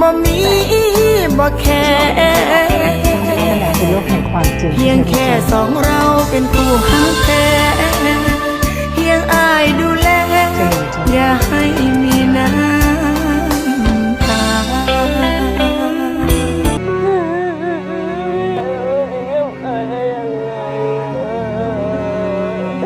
บ่มีบ่แค่เพียงแค่สองเราเป็นผู้